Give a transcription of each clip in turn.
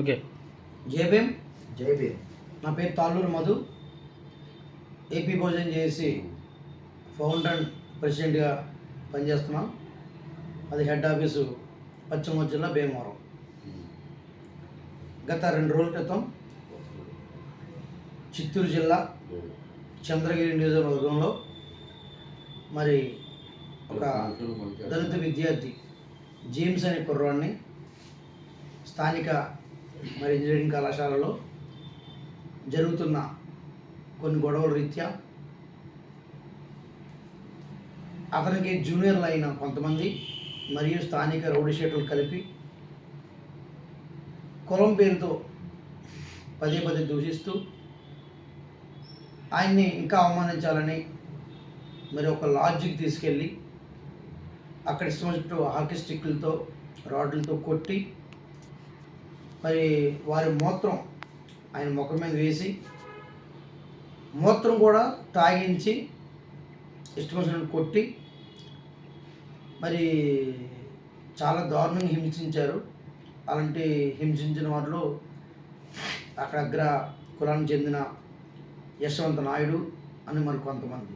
Okay. జై భీమ్ జై భీమ్ నా పేరు తాళ్ళూరు మధు. ఏపీ భోజనం చేసి ఫౌండర్ అండ్ ప్రెసిడెంట్గా పనిచేస్తున్నాం. అది హెడ్ ఆఫీసు పశ్చిమ జిల్లా భీమవరం. గత రెండు రోజుల క్రితం చిత్తూరు జిల్లా చంద్రగిరి నియోజకవర్గంలో మరి ఒక దళిత విద్యార్థి జేమ్స్ అనే కుర్రాడిని స్థానిక మరి ఇంజనీరింగ్ కళాశాలలో జరుగుతున్న కొన్ని గొడవల రీత్యా అతనికి జూనియర్లు అయిన కొంతమంది మరియు స్థానిక రౌడీ షేటర్లు కలిపి కులం పేరుతో పదే పదే దూషిస్తూ ఆయన్ని ఇంకా అవమానించాలని మరి ఒక లాడ్జికి తీసుకెళ్ళి అక్కడ ఇష్టం వచ్చినట్టు హాకీ స్టిక్లతో రాడ్లతో కొట్టి మరి వారి మూత్రం ఆయన ముఖం మీద వేసి మూత్రం కూడా తాగించి ఇష్టం కొట్టి మరి చాలా దారుణంగా హింసించారు. అలాంటి హింసించిన వారిలో అక్కడ అగ్ర కులానికి చెందిన యశవంత నాయుడు అని మరి కొంతమంది.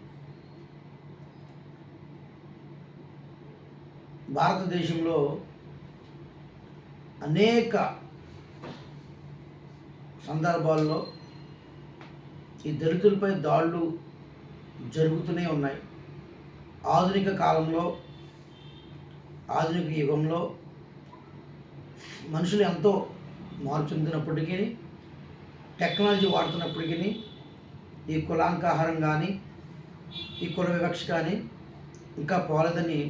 భారతదేశంలో అనేక సందర్భాల్లో ఈ దళితులపై దాడులు జరుగుతూనే ఉన్నాయి. ఆధునిక కాలంలో ఆధునిక యుగంలో మనుషులు ఎంతో మార్పు చెందినప్పటికీ టెక్నాలజీ వాడుతున్నప్పటికీ ఈ కులాంకాహారం కానీ ఈ కుల వివక్ష కానీ ఇంకా పోలేదని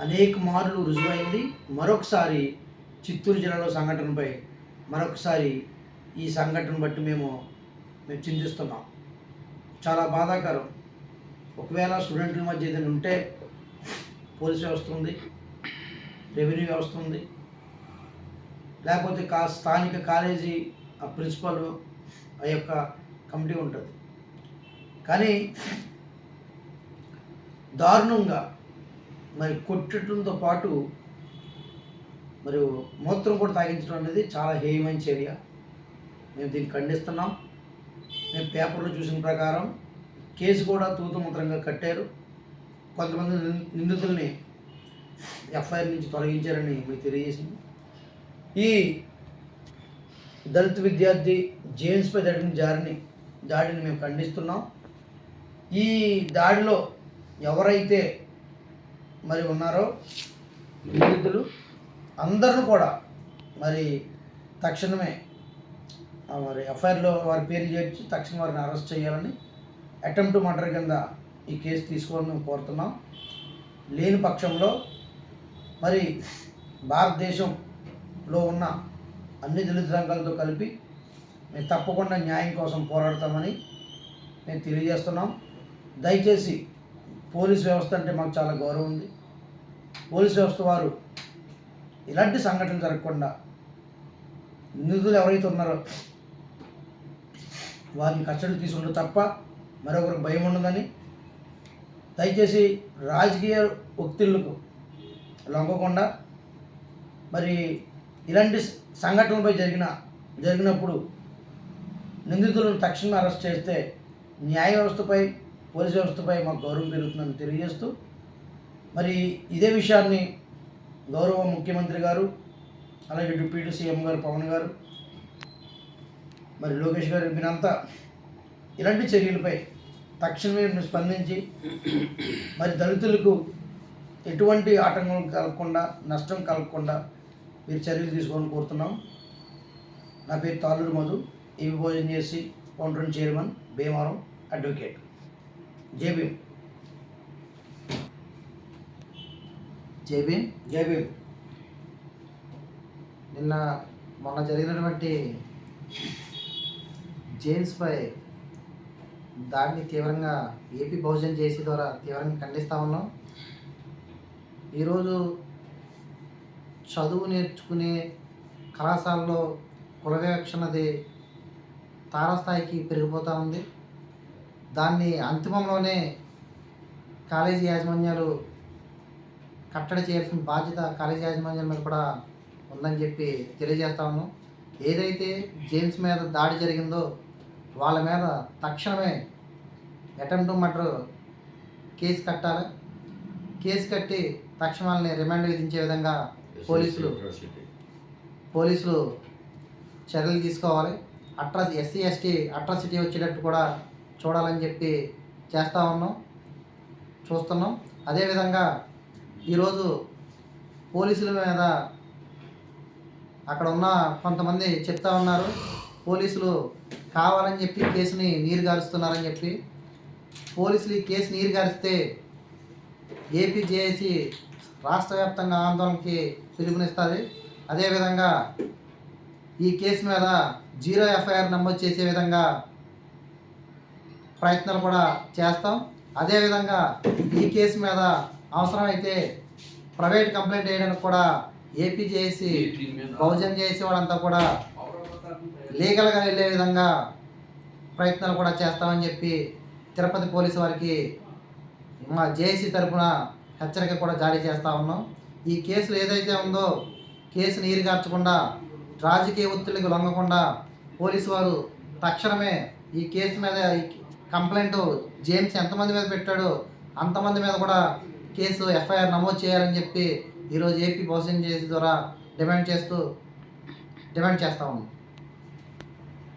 అనేక మార్లు రుజువైంది. మరొకసారి చిత్తూరు జిల్లాలో సంఘటనపై మరొకసారి ఈ సంఘటన బట్టి మేము మేము చింతిస్తున్నాం. చాలా బాధాకరం. ఒకవేళ స్టూడెంట్ల మధ్య ఏదైనా ఉంటే పోలీస్ వ్యవస్థ ఉంది రెవెన్యూ వ్యవస్థ ఉంది. లేకపోతే కా స్థానిక కాలేజీ ఆ ప్రిన్సిపల్ ఆ యొక్క కమిటీ ఉంటుంది. కానీ దారుణంగా మరి కొట్టడంతో పాటు మరియు మూత్రం కూడా తాగించడం అనేది చాలా హేయమైన చర్య. మేము దీన్ని ఖండిస్తున్నాం. మేము పేపర్లో చూసిన ప్రకారం కేసు కూడా తూతుమంత్రంగా కట్టారు. కొంతమంది నిందితుల్ని ఎఫ్ఐఆర్ నుంచి తొలగించారని మీకు తెలియజేసింది. ఈ దళిత విద్యార్థి జేమ్స్పై జరిగిన జారిని దాడిని మేము ఖండిస్తున్నాం. ఈ దాడిలో ఎవరైతే మరి ఉన్నారో నిందితులు అందరూ కూడా మరి తక్షణమే వారి మరి ఎఫ్ఐఆర్లో వారి పేరు చేర్చి తక్షణం వారిని అరెస్ట్ చేయాలని అటెంప్ట్ మర్డర్ కింద ఈ కేసు తీసుకోవాలని మేము కోరుతున్నాం. లేని పక్షంలో మరి భారతదేశంలో ఉన్న అన్ని దళిత సంఘాలతో కలిపి మేము తప్పకుండా న్యాయం కోసం పోరాడతామని మేము తెలియజేస్తున్నాం. దయచేసి పోలీస్ వ్యవస్థ అంటే మాకు చాలా గౌరవం ఉంది. పోలీస్ వ్యవస్థ వారు ఇలాంటి సంఘటనలు జరగకుండా నిధులు ఎవరైతే ఉన్నారో వారిని కస్టడీ తీసుకుంటే తప్ప మరొకరికి భయం ఉండదని దయచేసి రాజకీయ ఒత్తిళ్ళకు లొంగకుండా మరి ఇలాంటి సంఘటనలపై జరిగిన జరిగినప్పుడు నిందితులను తక్షణమే అరెస్ట్ చేస్తే న్యాయ వ్యవస్థపై పోలీస్ వ్యవస్థపై మాకు గౌరవం పెరుగుతుందని తెలియజేస్తూ మరి ఇదే విషయాన్ని గౌరవ ముఖ్యమంత్రి గారు అలాగే డిప్యూటీ సీఎం గారు పవన్ గారు మరి లోకేష్ గారు మీరంతా ఇలాంటి చర్యలపై తక్షణమే స్పందించి మరి దళితులకు ఎటువంటి ఆటంకం కలగకుండా నష్టం కలగకుండా మీరు చర్యలు తీసుకోవాలని కోరుతున్నాం. నా పేరు తాళ్ళూరు మధు ఇవి భోజనం చేసి కౌంటర్ చైర్మన్ భీమవరం అడ్వకేట్. జై భీమ్. జై భీమ్. జై భీమ్. నిన్న మొన్న జరిగినటువంటి జేమ్స్పై దాడిని తీవ్రంగా ఏపీ బహుజన్ జేసీ ద్వారా తీవ్రంగా ఖండిస్తూ ఉన్నాం. ఈరోజు చదువు నేర్చుకునే కళాశాలలో కుల వివక్షణది తారస్థాయికి పెరిగిపోతూ ఉంది. దాన్ని అంతిమంలోనే కాలేజీ యాజమాన్యాలు కట్టడి చేయాల్సిన బాధ్యత కాలేజీ యాజమాన్యాల మీద కూడా ఉందని చెప్పి తెలియజేస్తా ఉన్నాం. ఏదైతే జేమ్స్ మీద దాడి జరిగిందో వాళ్ళ మీద తక్షణమే అటెంప్ట్ మర్డర్ కేసు కట్టాలి. కేసు కట్టి తక్షణ వాళ్ళని రిమాండ్ విధించే విధంగా పోలీసులు పోలీసులు చర్యలు తీసుకోవాలి. అట్రా ఎస్సీ ఎస్టీ అట్రాసిటీ వచ్చేటట్టు కూడా చూడాలని చెప్పి చేస్తూ ఉన్నాం చూస్తున్నాం. అదేవిధంగా ఈరోజు పోలీసుల మీద అక్కడ ఉన్న కొంతమంది చెప్తా ఉన్నారు. పోలీసులు కావాలని చెప్పి కేసుని నీరు గారుస్తున్నారని చెప్పి పోలీసులు ఈ కేసు నీరు గారిస్తే ఏపీ జేఏసీ రాష్ట్ర వ్యాప్తంగా ఆందోళనకి పిలుపునిస్తుంది. అదేవిధంగా ఈ కేసు మీద జీరో ఎఫ్ఐఆర్ నమోదు చేసే విధంగా ప్రయత్నాలు కూడా చేస్తాం. అదేవిధంగా ఈ కేసు మీద అవసరమైతే ప్రైవేట్ కంప్లైంట్ వేయడానికి కూడా ఏపీ చేసి బహుజన్ చేసి వాళ్ళంతా కూడా లీగల్గా వెళ్ళే విధంగా ప్రయత్నాలు కూడా చేస్తామని చెప్పి తిరుపతి పోలీసు వారికి మా జేఏసీ తరఫున హెచ్చరిక కూడా జారీ చేస్తూ ఉన్నాం. ఈ కేసులు ఏదైతే ఉందో కేసు నీరుగార్చకుండా రాజకీయ ఒత్తిడికి లొంగకుండా పోలీసు వారు తక్షణమే ఈ కేసు మీద కంప్లైంట్ జేమ్స్ ఎంతమంది మీద పెట్టాడో అంతమంది మీద కూడా కేసు ఎఫ్ఐఆర్ నమోదు చేయాలని చెప్పి ఈరోజు ఏపీ బహుజన్ చేసి ద్వారా డిమాండ్ చేస్తూ డిమాండ్ చేస్తా ఉన్నాం.